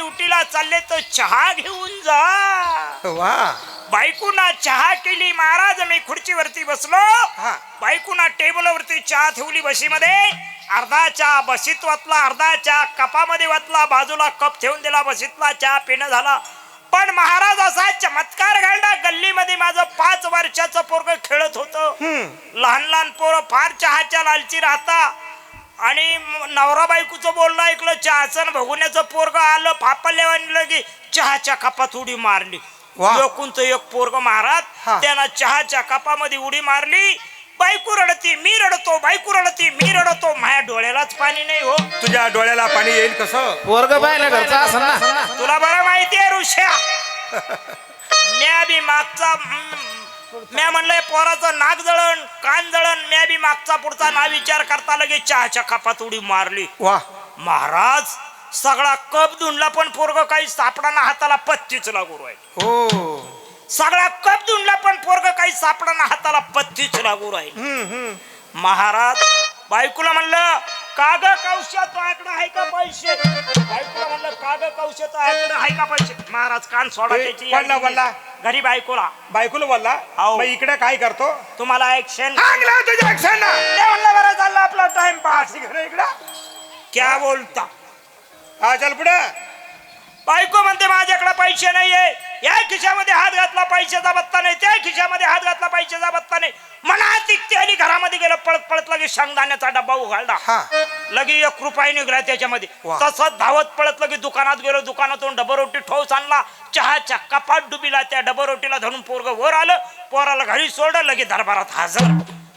ड्युटीला चालले तर चहा घेऊन जा. वा. बायकोना चहा केली महाराज मी खुर्चीवरती बसलो. हा. बायकोना टेबलवरती चहा ठेवली बशीमध्ये. अर्धा चहा बशीत वाचला अर्धा चहा कपामध्ये वाचला बाजूला कप ठेवून दिला बशीतला चहा पिणं झाला. पण महाराज असा चमत्कार घडला गल्लीमध्ये माझं पाच वर्षाचं पोरग खेळत होतं. लहान लहान पोरं फार चहाच्या लालची राहता. आणि नवरा बायकोचं बोलणं ऐकलं चहाचं आणि भगुण्याचं पोरग आलं फापल्या की चहाच्या कपात उडी मारली. लोकूनचं एक पोरग महाराज. त्यानं चहाच्या कपामध्ये उडी मारली. बायको रडती मी रडतो बायको रडती मी रडतो. माझ्या डोळ्यालाच पाणी नाही हो. तुझ्या डोळ्याला पाणी येईल कसं? वर्ग पाहिलं घरचा तुला बरं माहिती आहे ऋषा? म्या बी मागचा म्या म्हणलंय पोराचं नाक जळण कान जळण म्या बी मागचा पुढचा ना विचार करता लगेच चहाच्या कपात उडी मारली. वा. महाराज सगळा कप धुंडला पण पोरग काही सापडाना हाताला पत्तीच लागू राहील. हो. सगळा कप धुंडला पण पोरग काही सापडाना हाताला पत्तीच लागू राहील. महाराज बायकोला म्हणलं काग कौशा तुझ्याकडे आहे का पैसे? बायकोला म्हणलं काग कौशा तुझ्याकडे आहे का पैसे? महाराज कान सोडा ए, त्याची बोलला, बोलला. घरी बायकोला. बायकोला बोलला हाव. मग इकडे काय करतो? तुम्हाला एक शेण तुझ्या ना. ते म्हणलं बरं चाललं आपला टाइम पास इकडे. क्या बोलता? हा चल पुढे. बायको म्हणते माझ्याकडे पैसे नाहीये. या खिशामध्ये हात घातला पैशाचा बत्ता नाही. त्या खिशामध्ये हात घातला पैशाचा बत्ता नाही. मना तिकते आणि घरामध्ये गेलं पळत पळत लगे शेंगदाण्याचा डब्बा उघडला. हा. लगे एक रुपये निघला त्याच्यामध्ये. वा. तसंच धावत पळत लगे दुकानात गेलो दुकानातून डबा रोटी ठोस आणला चहाच्या कपाट डुबीला त्या डबा रोटीला धरून पोरग वर आलं. पोराला घरी सोडलं लगे दरबारात हजर.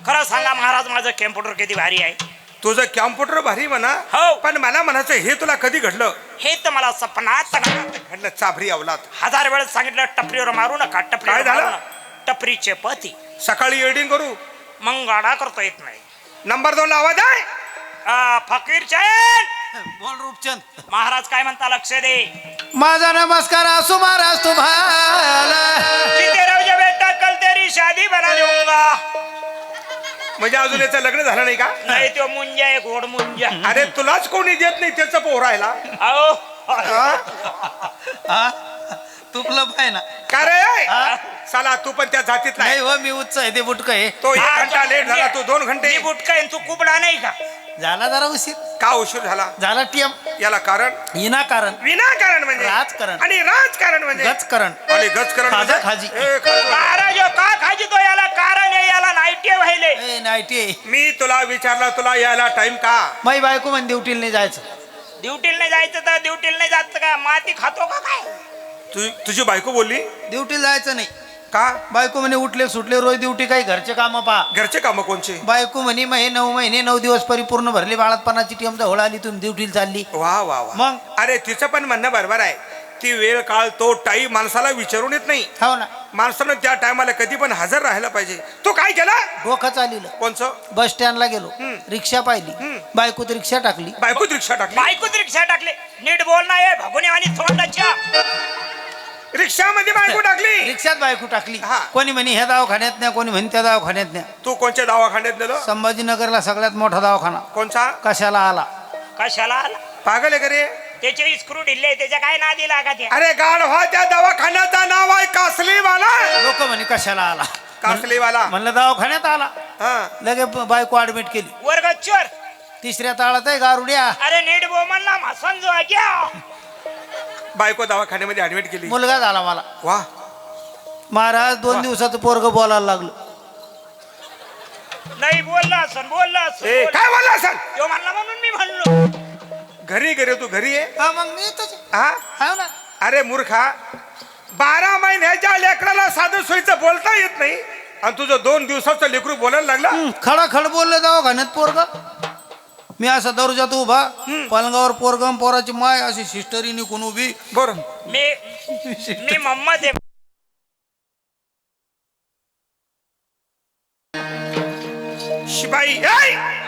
खरं सांगा महाराज माझं कॅम्प्युटर किती भारी आहे. तुझं कॅम्प्युटर भारी म्हणा. हो. पण मला म्हणायचं हे तुला कधी घडलं? हे तर मला सपनात घडलं. घडलं चाभरी अवलात. हजार वेळेस सांगितलं टपरीवर मारू नका टपरीवर काय झालं? मारू नका. टपरीचे पती. सकाळी एडिंग करू. मग गाडा करता येत नाही. नंबर दोन आवाज आहे. आ, फकीर चैन! बोल रूपचंद. महाराज काय म्हणता लक्ष दे. माझा नमस्कार असो महाराज तुम्हाला. जिथे राहू बेटा कल तेरी शादी बना दूंगा म्हणजे अजून याचं लग्न झालं नाही का? नाही तो मुंजा आहे घोड मुंजा. अरे तुलाच कोणी देत नाही त्याचं पोरायला अहो. हा? तुपलं पाय ना. का रे? हा? चला तू पण त्या जातीत नाही. नाही हो मी उच्च आहे ते बुटक आहे. तो एक हा, घंटा लेट झाला तू दोन घंटे. मी बुटका आहे, तू कुबडा नाही का? झाला जरा उशीर. का उशीर झाला? झाला टीएम. याला कारण? विनाकारण. विनाकारण म्हणजे? राजकारण. आणि राजकारण म्हणजे? गचकरण आणि गजकरण खाजा म्हणजे? खाजी. ए, खाजा. का खाजी तो याला नाईटी व्हायले. ए नाईटी. मी तुला विचारलं तुला यायला टाइम का? माई बायको म्हण ड्युटीला नाही जायचं. ड्युटीला नाही जायचं तर ड्युटीला नाही जात का? माती खातो का काय? तु, तुझी बायको बोलली? ड्युटीला जायचं नाही. का? बायको म्हणे उठले सुटले रोज ड्युटी काही घरचे कामं पहा. घरचे काम कोणचे? बायको म्हणे मग हे नऊ महिने नऊ दिवस परिपूर्ण भरले बाळातपणाची टीम जवळ आली तुम्ही ड्युटीला चालली. वा वा वा. मग? अरे तिचं पण म्हणणं बरोबर आहे. ती वेळ काळ तो टाईम माणसाला विचारून येत नाही. हो ना. माणसानं त्या टायमाला कधी पण हजर राहायला पाहिजे. तो काय केला? डोकं चालिलं. कोणचं? बस स्टँडला गेलो. रिक्षा पाहिली. बायकोत रिक्षा टाकली. बायकोत रिक्षा टाकली? बायकोत रिक्षा टाकले. नीट बोल ना ये भगुनेवानी थोंडाच्या रिक्षामध्ये बायको टाकली? रिक्षात बायको टाकली. हा. कोणी म्हणे ह्या दवाखान्यात न्या कोणी म्हणे त्या दवाखान्यात न्या. तू कोणत्या दवाखान्यात नेलं? संभाजीनगरला सगळ्यात मोठा दवाखाना. कोणचा? कशाला आला. कशाला आला? पागल आहे का रे? त्याचे स्क्रू ढिल्ले त्याच्या काय ना दिला का त्या अरे गाड व्हा त्या दवाखान्याचं नाव आहे कासलीवाला. लोक म्हणे कशाला आला? कासलीवाला. म्हणलं दवाखान्यात आला. हा. लगे ब- बायको ऍडमिट केली. वर्ग चोर. तिसऱ्या ताळात आहे गारुड्या. अरे नीट बोल म्हणला मासन जो घ्या. बायको दवाखान्यामध्ये ऍडमिट केली. मुलगा झाला मला. वा. महाराज दोन दिवसाचं पोरग बोलायला लागलं. नाही बोलला असं बोलला असं ए काय बोलला सांग तो म्हणला म्हणून मी म्हणलो. घरी घरी तू घरी आहे हा मग मी हा? हो ना. अरे मूर्खा बारा महिन्याच्या लेकराला साधं सोयीचं बोलता येत नाही. आणि तुझं दोन दिवसाचं लेकरू बोलायला लागला? हं, खडा खड बोललं दवाखान्यात पोरग. मी असा दर्जात उभा पलंगावर पोरगम पोराची माय अशी सिस्टरी निघून उभी. बरं. मी मी मम्मद आहे शिपाई ऐ!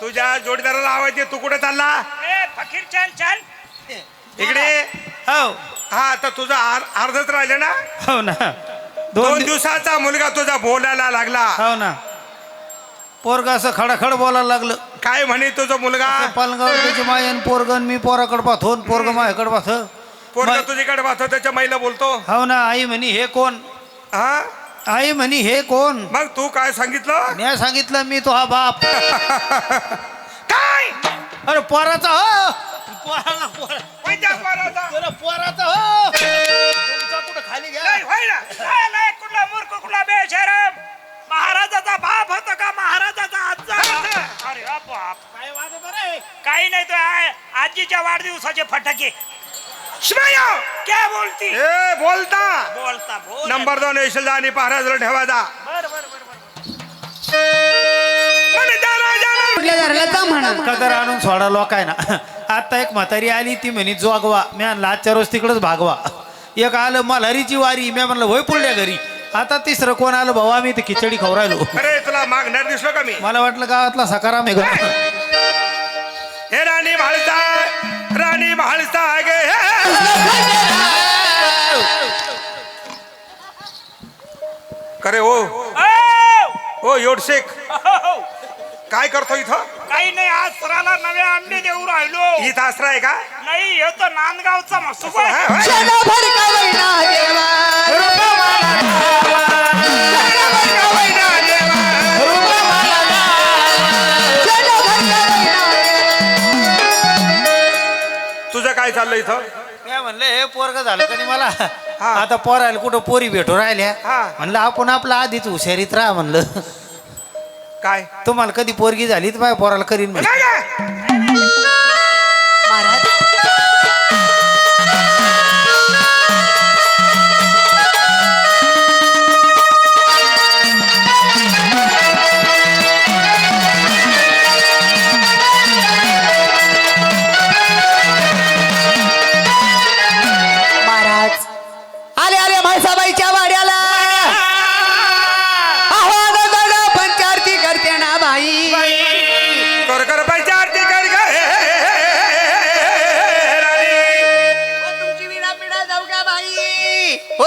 तुझ्या जोडीदाराला आवाज येतो तू कुठे चालला? ए, फकीर छान छान इकडे? हो. हा आता तुझा आर- अर्धच राहिलं ना? हो ना. दोन दोन दिवस दिवसाचा मुलगा तुझा बोलायला लागला. हो ना. पोरग असं खडाखड बोलायला लागलं. काय म्हणे तुझा मुलगा? पलंगावर त्याची माय आणि पोरगन मी पोराकडे पाहतो आणि पोरग माझ्याकडे पाहतो. पोरगा तुझ्याकडे पाहतो त्याच्या महिला बोलतो. हो ना आई म्हणे हे कोण? हा? आई म्हणे हे कोण? मग तू काय सांगितलं? मी सांगितलं मी तो हा बाप. काय? अरे पोराचा हो! पोराला पोरा कोणत्या पोराचा? अरे पोराचा हो! तुमचा कुठं खाली घ्या. नाही, होय ना. काय नाही, कुठला मूर्ख कुठला बेशरम? महाराजाचा बाप होता का महाराजाचा आजा अरे हा बाप. काय वाजत रे काही नाही तो आहे. आजीच्या वाढदिवसाचे फटाके. शिवाया! क्या बोलती? ए बोलता। बोलता बोल. नंबर दोन येशील आणि महाराजला ठेवायचा. बर बर बर बर. म्हणे जा राजाला. कुठल्या घराला जा म्हणा. कदर आणून सोडा लोक आहे ना. आता एक म्हातारी आली ती म्हणे जोगवा. मी म्हणलं आजच्या रोज तिकडच भागवा. एक आलं मल्हारीची वारी. मी म्हणलं होय पुढल्या घरी. आता तिसरं कोण आलं भाऊ आम्ही ते खिचडी खाऊ राहिलो. अरे तुला मागणार दिसलो का मी? मला वाटलं गावातला सकाराम आहे का हे राणी म्हाळसा राणी म्हाळसा गे करे ओ ओ! ओ योडशेख. ओ! काय करतो इथं? काही नाही आज सराला नवे अंडे देऊ राहिलो. इथं आसरा आहे का? नाही हे तर नांदगावचा हा? क्षणभर का देवा क्षणभर काय चाललं इथं मी म्हणलं हे पोरग झालं का नाही मला आता पोरायला कुठं पोरी भेटू राहिल्या हा. म्हणलं आपण आपलं आधीच हुशारीत राहा म्हणलं काय तुम्हाला कधी पोरगी झाली तर माझ्या पोराला करीन म्हणलं. काय काय?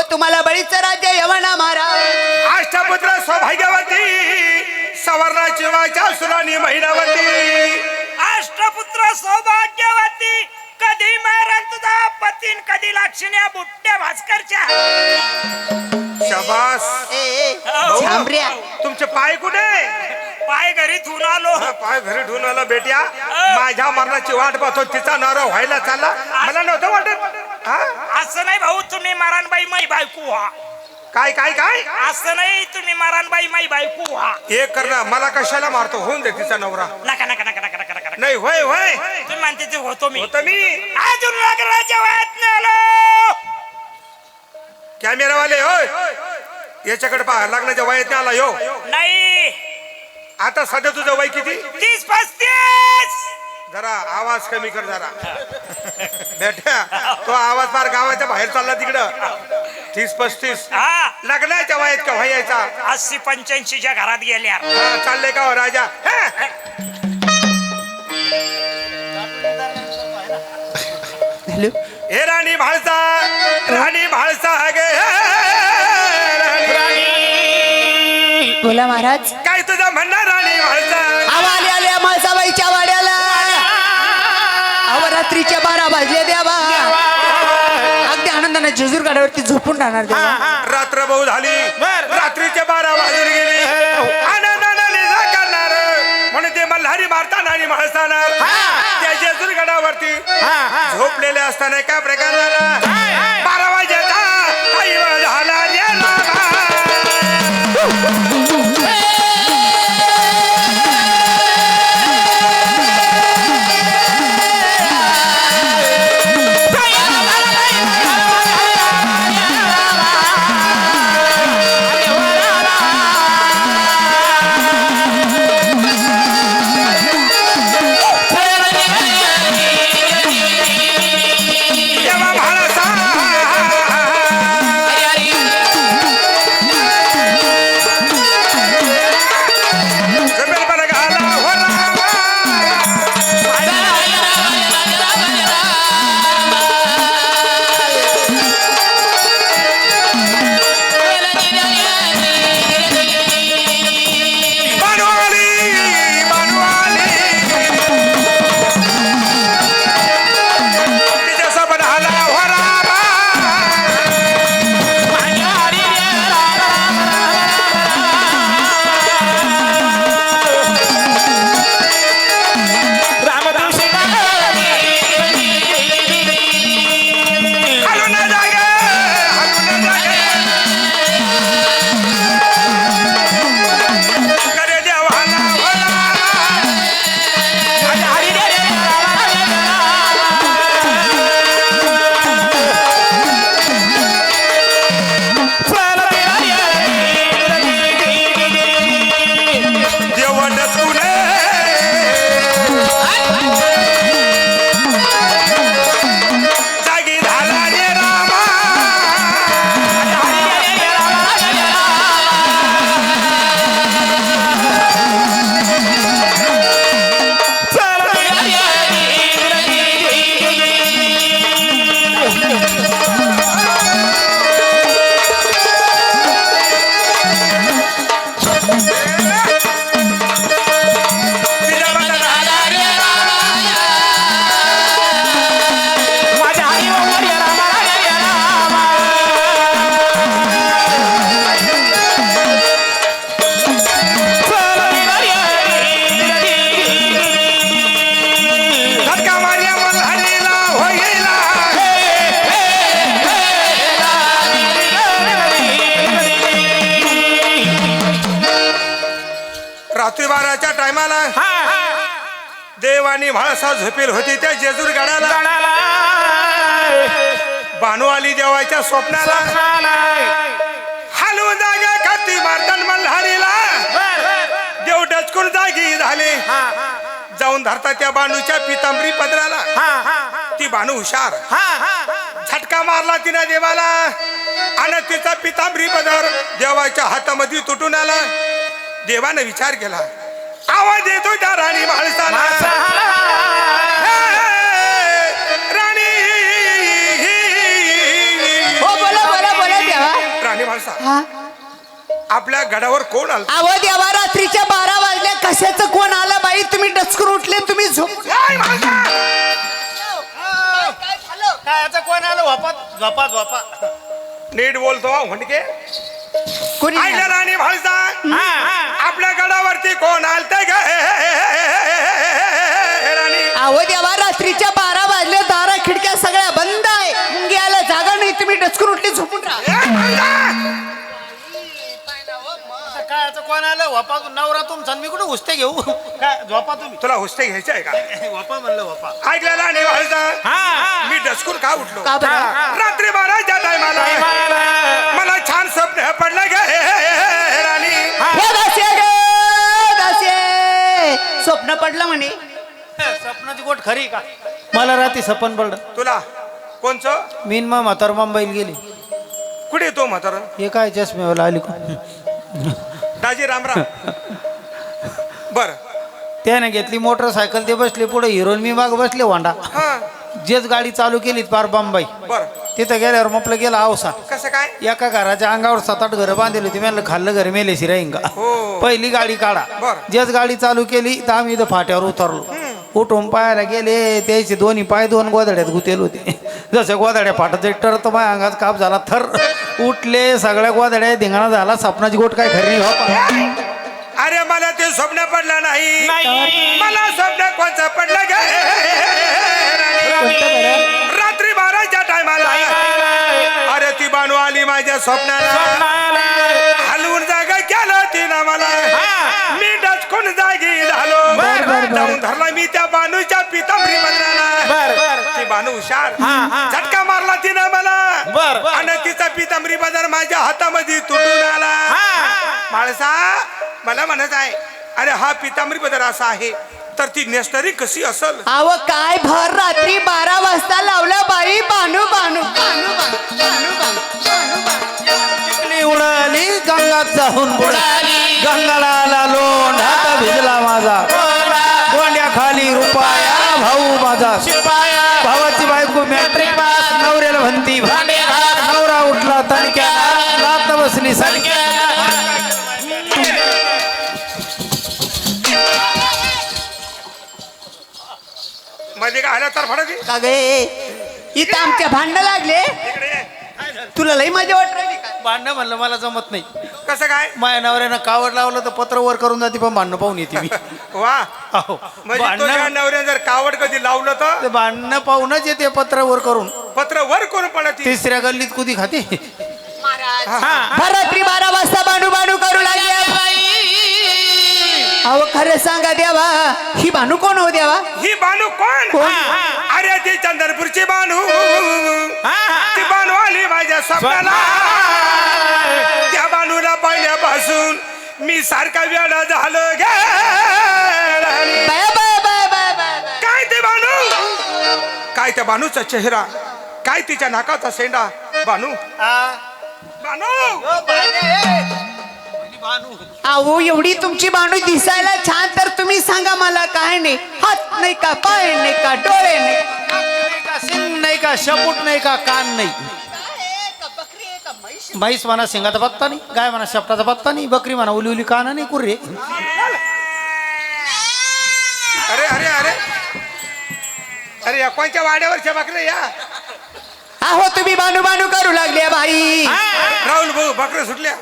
हो तुम्हाला बळीचं राज्य यवना महाराज. अष्टपुत्र सौभाग्यवती सवर्णाची वाचा सुराणी महिनावती. अष्टपुत्र सौभाग्यवती कधी मारण तुझा पतीन कधी लक्षण्या बुट्ट्या भास्करच्या. शबास. ए, ए झांबऱ्या तुमचे पाय कुठे? पाय घरी धुवून आलो. हा, पाय घरी ठेवून आला बेट्या. माझ्या मरणाची वाट पाहतो तिचा नवरा व्हायला चालला. मला नव्हतं वाटत. हा? असं नाही भाऊ तुम्ही मारानबाई माई बायको व्हा. काय काय काय? असं नाही तुम्ही मारानबाई माई बायको व्हा. एक कर ना मला कशाला मारतो? होऊन दे तिचा नवरा. नका नका नका नका नका नका. नाही होय होय. तुम्ही म्हणते ते होतो मी. होत मी. अजून लग्नाच्या वयात नाही आलो. कॅमेरावाले होय. याच्याकडे पहा लग्नाच्या वयात नाही आला यो. नाही. आता सध्या तुझं वय किती? तीस पस्तीस. जरा आवाज कमी कर जरा. बेट्या तो आवाज फार गावाच्या बाहेर चालला तिकडं. तीस पस्तीस. हा. लग्नाच्या वयात का व्हायचा अस्सी पंच्याऐंशीच्या घरात गेल्या. हा, चालले का हो राजा? हे? हॅलो. हे राणी म्हाळसा राणी म्हाळसा गे राणी. बोला महाराज. काय तुझं म्हणणार राणी म्हाळसा अहो आले आले म्हैसाबाईच्या वाड्याला अहो रात्रीच्या बारा वाजले देवा. अगदी आनंदाने जेजूर गाड्यावरती झोपून राहणार देवा. रात्र बहु झाली. रात्रीचे बारा. वाजून गेली. आनंदाने लिजा करणार. म्हणून ते मल्हारी मारताना आणि म्हाळसाणार. त्या जेजूर गडावरती झोपलेले असताना काय प्रकार झाला. बारा वाजेचा आई झाला रे. आणि म्हाळसा झोपेल होती त्या जेजूर गडाला. बानू आली देवाच्या स्वप्नाला. हलवून जागा खाती मारतान मल्हारीला. देव डचकून जागी झाले. जाऊन धरता त्या बानूच्या पितांबरी पदराला. ती बानू हुशार. झटका मारला तिने देवाला. आणि तिचा पितांबरी पदर देवाच्या हातामध्ये तुटून आला. देवाने विचार केला. आवाज येतो त्या राणी माणसाला आपल्या गडावर कोण आलं अहो देवा रात्रीच्या बारा वाजल्या कशाचं कोण आलं बाई तुम्ही डचकून उठले तुम्ही झोप काय माणसा? काय आता कोण आलं झोपा झोपा नीट बोलतो हा, म्हणके कोणी आईला राणी आपल्या गडावरती कोण आलत ग राणी अहो देवा रात्रीच्या बारा वाजल्या दारा खिडक्या सगळ्या बंद आहे मुंग्याला जागा नाही तुम्ही डचकून उठले झोपून राहा वापा नवरा तुमचा मी कुठे उस्ते घेऊ? काय झोपा तुम्ही? तुला हुस्ते घ्यायचे आहे का? वापा म्हणलं वापा. ऐकलं राणी माणसा मी डस्कून का उठलो? का बरं? रात्री बाराच्या टायमाला. मला छान स्वप्न पडलं ग राणी. हे. दासे ग दासे स्वप्न पडलं म्हणे. स्वप्नाची गोट खरी का? मला रात्री सपन पडलं तुला? कोणचं? मीन मग म्हातार मुंबईला गेली. कुठे तो म्हातारा? हे काय चष्म्यावाला आली. का दाजी रामराम बर. त्याने घेतली मोटरसायकल ते बसले पुढे हिरोन मी माग बसले वांडा हा. जेच गाडी चालू केली पार बंबाई बर. तिथं गेल्यावर म्हटलं गेला आवसा. कसं काय? एका घराच्या अंगावर सात आठ घरं बांधली होती. म्हणलं खाल्लं घर मेले शिराईंगा हो. पहिली गाडी काढा. बरं. जेच गाडी चालू केली तर आम्ही इथं फाट्यावर उतरलो. उठून पायाला गेले त्याचे दोन्ही पाय दोन गोदड्यात गुतेल होते. जसं गोदड्या फाटत टर तर माझ्या अंगात काप झाला थर. उठले सगळ्या गोदड्या धिंगाणा झाला सपनाची गोट काय खरी नाही हो? का? अरे मला ते स्वप्न पडलं नाही. मला स्वप्न कोणचं पडलं ग? बाराच्या टायमाला. अरे ती बानू आली माझ्या स्वप्नाला. हलवून जागा केलं तिनं मला. मी डचकून जागी झालो. जाऊन धरला मी त्या बानूच्या पितांबरी ती बानू हुशार. झटका मारला तिनं मला. आणि तिचा पितांबरी बाजार माझ्या हातामध्ये तुटून आला. माणसा मला म्हणत आहे अरे हा पितांबरी बदर असा आहे तर ती नेसणारी कशी असल? अव काय भर रात्री बारा वाजता लावलं बाई? बानू बानू बानू बानू बानू बानू बानू चिखली उडाली गंगात जाऊन बुडाली. गंगाला आला लोंढ हात भिजला माझा. गोंड्या खाली रुपया भाऊ माझा. भावाची बायको मॅट्रिक पास नवऱ्याला म्हणती नवरा उठला तणक्या लात बसली सणक्या मध्ये काय आल्या तर फडक? का गे इथं आमच्या भांडणं लागले. इकडे ये. तुला लई मजा वाट राहिली का? भांडणं म्हणलं मला जमत नाही. कसं काय? माझ्या नवऱ्यानं कावड लावलं तर पत्र वर करून जाते पण भांडणं पाहून येते मी. वा. अहो, म्हणजे तुझ्या भांडणं नवऱ्याने जर कावड कधी लावलं तर? ते भांडणं पाहूनच येते पत्र वर करून. पत्र वर करून पडत? तिसऱ्या गल्लीत कुदी खाते? रात्री बारा वाजता बानू बानू करू लागले. अहो खरं सांगा देवा ही बानू कोण हो देवा? ही बानू कोण? कोण? अरे ती चंदनपूरची बानू ती बानू आली माझ्या स्वप्नाला. त्या बानूला पाहिल्यापासून मी सारखा वेळा झालो गे. Bye bye bye bye bye bye. काय ते बानू काय त्या बानूचा चेहरा? काय तिच्या नाकाचा सेंडा बानू बानू अहो एवढी तुमची बानू दिसायला छान तर तुम्ही सांगा मला काय नाही. हात नाही का पाय नाही का डोळे नाही का? सिंग नाही का शपूट नाही का कान नाही. म्हैस म्हणा शिंगाचा पत्ता नाही गाय म्हणा शेपटाचा पत्ता नाही बकरी म्हणा उली उली काना नाही कुर्रे. अरे अरे अरे. अरे या कोणच्या वाड्यावरच्या बकरे या? अहो तुम्ही बानू बानू करू लागले बाई. राहुल भाऊ बकरे सुटल्या.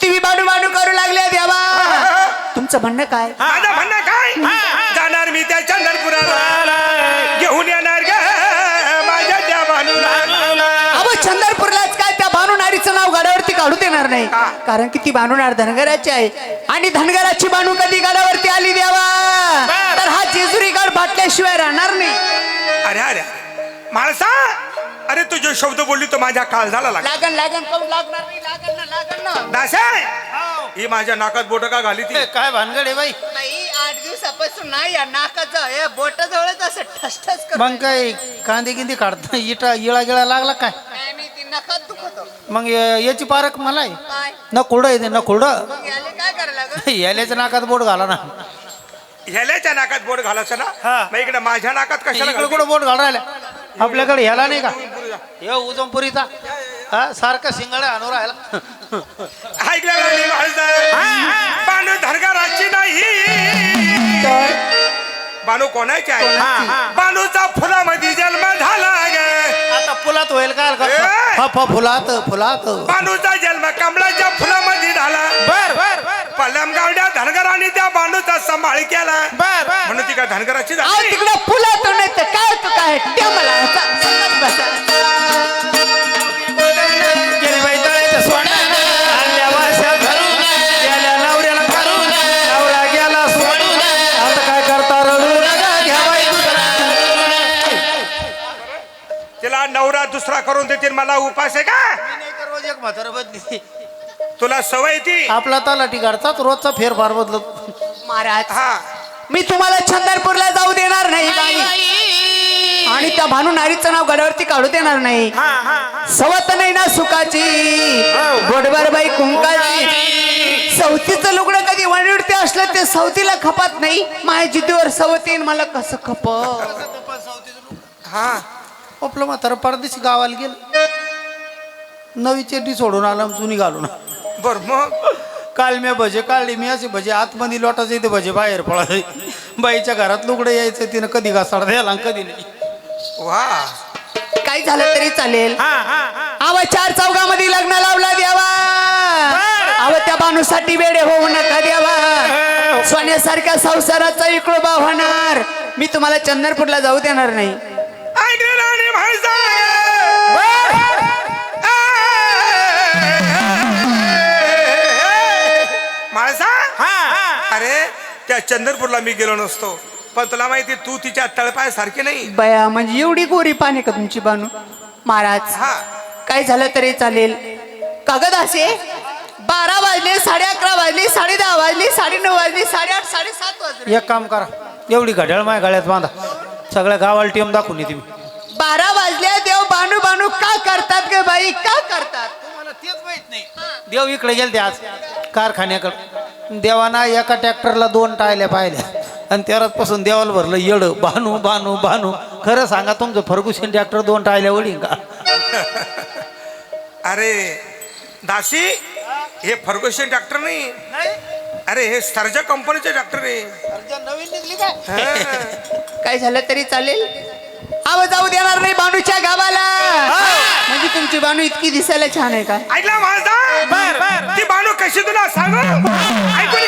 तुम्ही बानू बानू करू लागले देवा. तुमचं म्हणणं काय? माझं म्हणणं काय? जाणार मी त्या चंदनपुराला घेऊन येणार ग. माझ्या त्या अहो काय त्या बानू नारीचं नाव गाड्यावरती काढू देणार नाही? कारण की ती बाणूनार धनगराची आहे. आणि धनगराची बाणू कधी गडावरती आली द्यावा तर हा जेजुरी गड फाटल्याशिवाय राहणार नाही. अरे अरे माणसा अरे तू जो शब्द बोलली तो माझ्या काळजाला लागला. लागण लागण लागणार नाही लागण ना लागण ना. दासाय ही माझ्या नाकात बोट का घाली ती? ए, काय भानगड आहे बाई? नाही आठ दिवसापासून नाही या नाकाचं हे बोट जवळच असं ठसठस करत मग काय कांदे गिंदी काढता इटा इळा गिळा लागला काय? नाही नाही, ती नखात दुखत. मग या- याची पारख मला आहे. काय? न कुरडं येते न कुरडं. मग याले काय करायला लागल? याल्याच्या नाकात बोट घाला ना. ह्याल्याच्या नाकात बोट घालायचं ना? हा. मग इकडे माझ्या नाकात कशाला इकडे? कुठं बोट घाल राहिला आपल्याकडे ह्याला नाही का? हे उजमपुरीचा हा सारखा शिंगाडा आणू राहिला. बानू धनगराची नाही. बानू कोणाची आहे? हा. बानूचा फुलामध्ये जन्म झाला गे. आता फुलात होईल का? ए! हा फुलात फुलात. बानूचा जन्म कमळाच्या फुलामध्ये झाला. बर बर. पल्लम गावड्या धनगराने त्या बानूचा सांभाळ केला. म्हणून ती का धनगराची अहो झाली तिकडे फुला तो नाही तर काय तू काय? ते मला. चा- सांगत बसा. गेली बाई तळ्याच्या सोन्यानं, आणल्या वाशा धरून, गेल्या नवऱ्याला नवरा गेला सोडून, आता काय करता रडू नका, घ्या बाई तिला नवरा दुसरा करून देतील मला उपास आहे का? रोज एक म्हातारं बदली. तुला सवय ती. आपला तलाठी काढतात रोजचा फेरफार बदलत. महाराज हा. मी तुम्हाला चंदरपूरला जाऊ देणार नाही बाई. आणि त्या भानू नारीचं नाव गडावरती काढू देणार नाही. सवत नाही ना सुखाची. गोडबर बाई कुंकाची. सवतीचं लुगडं कधी वणीवरती असलं ते सवतीला खपात नाही. माझ्या जिद्दीवर सवतीन मला कसं खप? हा. आपलं म्हातारं परदेशी गावाला गेलं. नवी चेड्डी सोडून आला जुनी घालून. बर मग? काल मी भजे काढले मी असे भजे आतमध्ये लोटायचे इथे भजे बाहेर पडायचे. बाईच्या घरात लुगडं यायचं तिनं कधी घासाड द्यायला आणि कधी नाही. वा. काही झालं तरी चालेल. आवा चार चौघामध्ये लग्न लावला द्यावा आव त्या बानूसाठी वेडे होऊ नका द्यावा सोन्यासारख्या संसाराचा इकडोबा होणार. मी तुम्हाला चंदरपूरला जाऊ देणार नाही. ऐकलं ना रे माणसा त्या चंद्रपूरला मी गेलो नसतो. पण तुला माहिती तू तिच्या तळपाय सारखी नाही. बया म्हणजे एवढी गोरी पाणी का तुमची बानू? महाराज हा. काय झालं तरी चालेल. कागद असे? बारा वाजले साडे अकरा वाजले साडे दहा वाजले साडे नऊ वाजले साडेआठ साडेसात वाजले. एक काम करा. एवढी घड्याळ माझ्या गळ्यात बांधा. सगळ्या गावाला टीम दाखवून येते मी. बारा वाजले देव बानू बानू का करतात ग बाई? का करतात? तुम्हाला तेच माहीत नाही. देव इकडे गेलते आज कारखान्याकडे. देवाना एका ट्रॅक्टरला दोन टायल्या पाहिल्या. आणि तेरात पासून देवाला भरलं येड बानू बानू बानू खरं सांगा तुमचं फर्गुशन ट्रॅक्टर दोन टायल्या वडील का? अरे दासी हे फर्गुशन डॉक्टर नाही. अरे हे सर्जा कंपनीचे डॉक्टर आहे. नवीन निघली काय. काय झालं तरी चालेल? आव जाऊ देणार नाही बानूच्या गावाला. म्हणजे तुमची बानू इतकी दिसायला छान आहे का? ऐकला माझा? ती बानू कशी तुला सांगू? ऐकून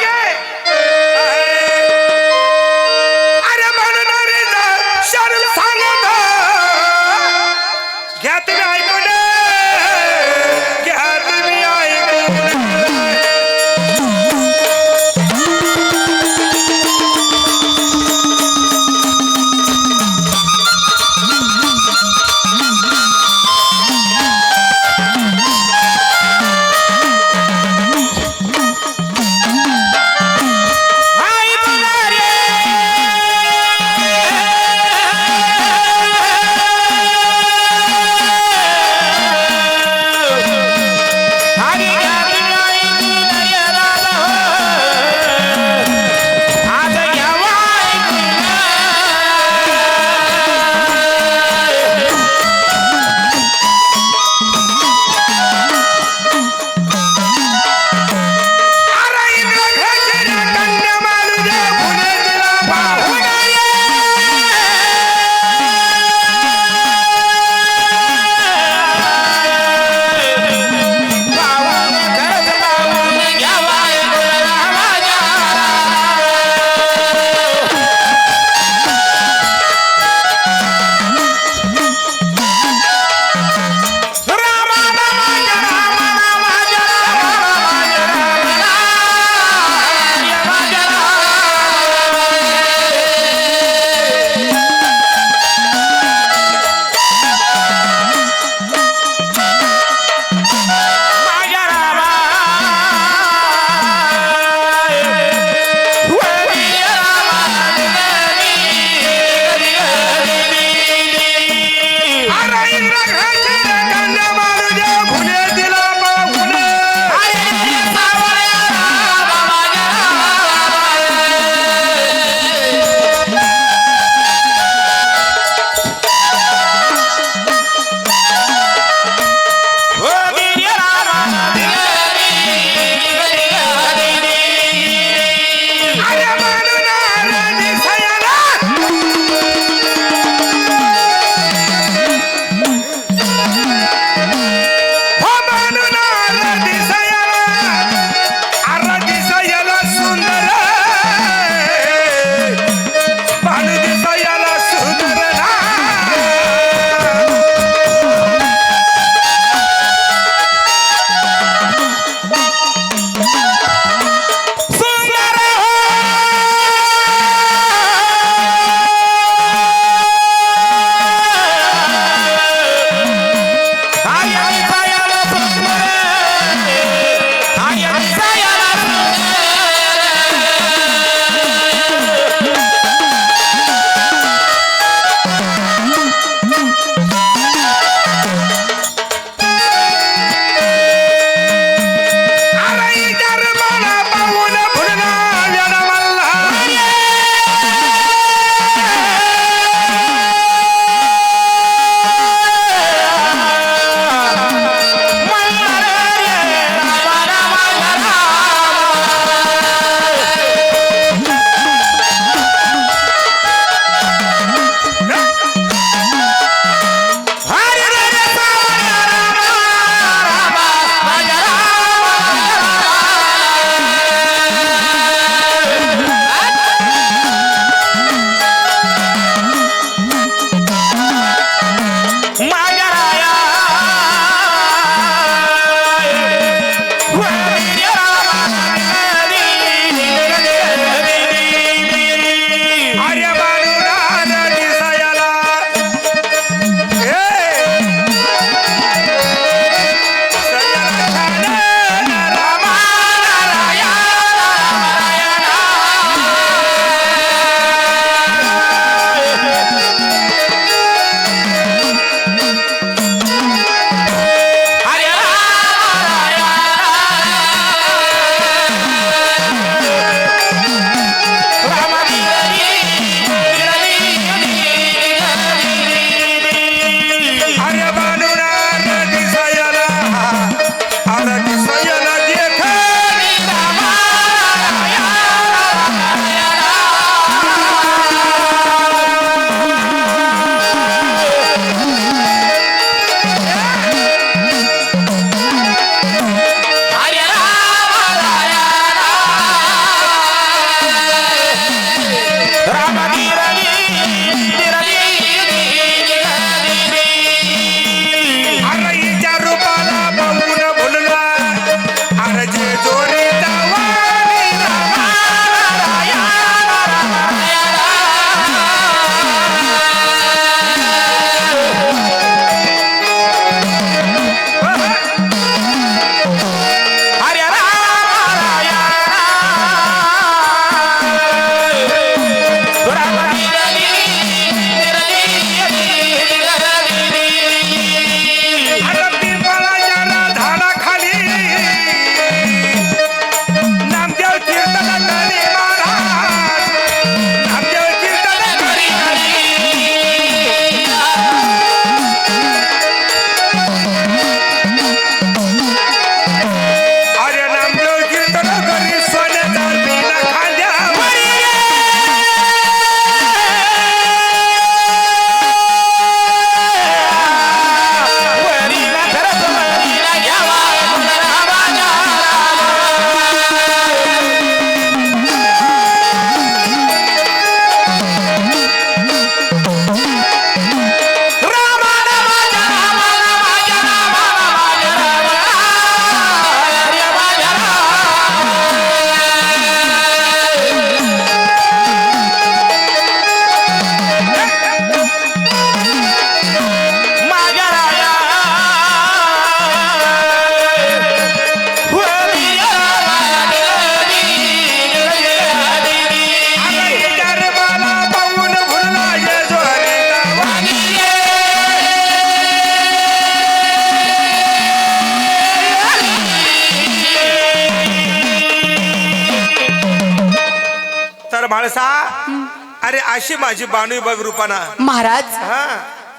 अशी माझी बाणू बघ रूपाना. महाराज हा.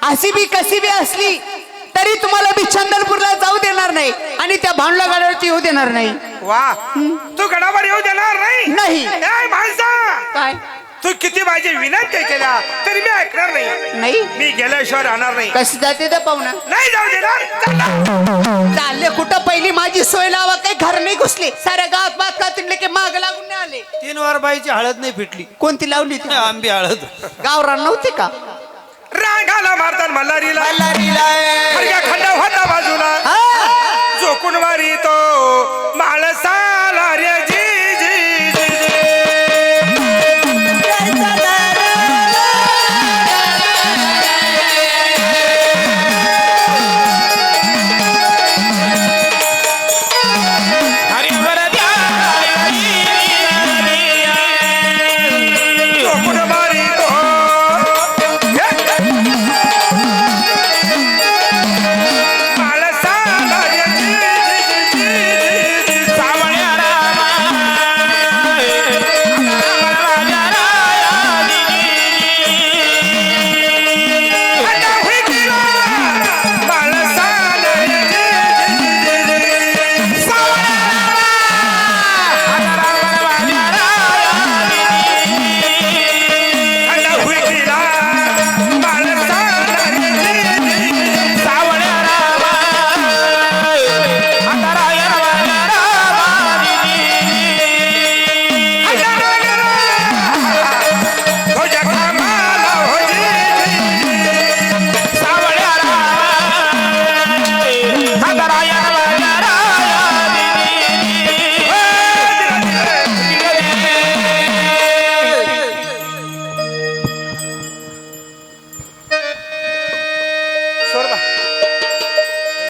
अशी बी कशी बी असली तरी तुम्हाला मी चंदनपूरला जाऊ देणार नाही आणि त्या भांडला गाड्यावरती येऊ देणार नाही. वा. तू गडावर येऊ देणार नाही? नाही. ए, म्हाळसा काय? तू किती माझी विनंती केल्या तरी मी नाही. नाही? मी गेल्याशिवाय राहणार नाही. कशी जाते तर पाहुणा नाही जाऊ देणार चालले कुठं पहिली माझी सोय लावा काही घर नाही घुसले. साऱ्या गावात बात का तिकडे की माग लागून नाही आले. तीन वार बाईची हळद नाही फिटली. कोणती लावली ती आंबी हळद. गाव रान नव्हती का? रागाला मारतात मल्हारीला. खडक्या खंडा होता बाजूला. झोकून वारी तो माळसा रे